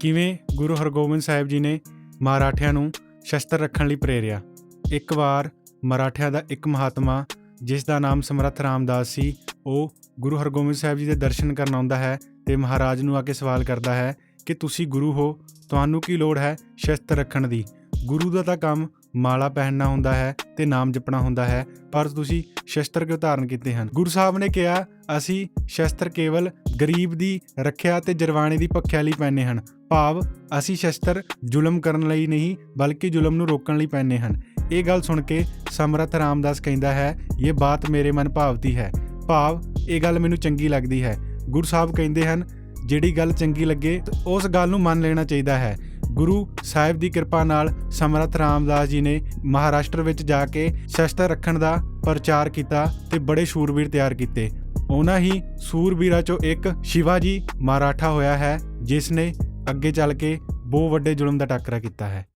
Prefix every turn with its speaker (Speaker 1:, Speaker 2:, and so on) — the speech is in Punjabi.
Speaker 1: ਕਿਵੇਂ ਗੁਰੂ ਹਰਗੋਬਿੰਦ ਸਾਹਿਬ ਜੀ ਨੇ ਮਰਾਠਿਆਂ ਨੂੰ ਸ਼ਸਤਰ ਰੱਖਣ ਲਈ ਪ੍ਰੇਰਿਆ? ਇੱਕ ਵਾਰ ਮਰਾਠਿਆਂ ਦਾ ਇੱਕ ਮਹਾਤਮਾ, ਜਿਸ ਦਾ ਨਾਮ ਸਮਰੱਥ ਰਾਮਦਾਸ ਸੀ, ਉਹ ਗੁਰੂ ਹਰਗੋਬਿੰਦ ਸਾਹਿਬ ਜੀ ਦੇ ਦਰਸ਼ਨ ਕਰਨ ਆਉਂਦਾ ਹੈ ਤੇ ਮਹਾਰਾਜ ਨੂੰ ਆ ਕੇ ਸਵਾਲ ਕਰਦਾ ਹੈ ਕਿ ਤੁਸੀਂ ਗੁਰੂ ਹੋ, ਤੁਹਾਨੂੰ ਕੀ ਲੋੜ ਹੈ ਸ਼ਸਤਰ ਰੱਖਣ ਦੀ? ਗੁਰੂ ਦਾ ਤਾਂ ਕੰਮ ਮਾਲਾ ਪਹਿਨਣਾ ਹੁੰਦਾ ਹੈ ਤੇ ਨਾਮ ਜਪਣਾ ਹੁੰਦਾ ਹੈ, ਪਰ ਤੁਸੀਂ ਸ਼ਸਤਰ ਕਿਉਂ ਧਾਰਨ ਕੀਤੇ ਹਨ? ਗੁਰੂ ਸਾਹਿਬ ਨੇ ਕਿਹਾ, ਅਸੀਂ ਸ਼ਸਤਰ ਕੇਵਲ ਗਰੀਬ ਦੀ ਰੱਖਿਆ ਤੇ ਜਰਵਾਣੇ ਦੀ ਭੱਖਿਆ ਲਈ ਪਹਿਨੇ ਹਨ। ਭਾਵ, ਅਸੀਂ ਸ਼ਸਤਰ ਜ਼ੁਲਮ ਕਰਨ ਲਈ ਨਹੀਂ, ਬਲਕਿ ਜ਼ੁਲਮ ਨੂੰ ਰੋਕਣ ਲਈ ਪਹਿਨੇ ਹਨ। ਇਹ ਗੱਲ ਸੁਣ ਕੇ ਸਮਰੱਥ ਰਾਮਦਾਸ ਕਹਿੰਦਾ ਹੈ, ਇਹ ਬਾਤ ਮੇਰੇ ਮਨ ਭਾਵਤੀ ਹੈ। ਭਾਵ, ਇਹ ਗੱਲ ਮੈਨੂੰ ਚੰਗੀ ਲੱਗਦੀ ਹੈ। ਗੁਰੂ ਸਾਹਿਬ ਕਹਿੰਦੇ ਹਨ, ਜਿਹੜੀ ਗੱਲ ਚੰਗੀ ਲੱਗੇ, ਉਸ ਗੱਲ ਨੂੰ ਮੰਨ ਲੈਣਾ ਚਾਹੀਦਾ ਹੈ। ਗੁਰੂ ਸਾਹਿਬ ਦੀ ਕਿਰਪਾ ਨਾਲ ਸਮਰੱਥ ਰਾਮਦਾਸ ਜੀ ਨੇ ਮਹਾਰਾਸ਼ਟਰ ਵਿੱਚ ਜਾ ਕੇ ਸ਼ਸਤਰ ਰੱਖਣ ਦਾ ਪ੍ਰਚਾਰ ਕੀਤਾ ਤੇ ਬੜੇ ਸ਼ੂਰਬੀਰ ਤਿਆਰ ਕੀਤੇ। ਉਹਨਾਂ ਹੀ ਸੂਰਬੀਰਾਂ ਚੋਂ ਇੱਕ ਸ਼ਿਵਾਜੀ ਮਰਾਠਾ ਹੋਇਆ ਹੈ ਜਿਸ ਨੇ ਅੱਗੇ ਚੱਲ ਕੇ ਬਹੁਤ ਵੱਡੇ ਜ਼ੁਲਮ ਦਾ ਟਾਕਰਾ ਕੀਤਾ ਹੈ।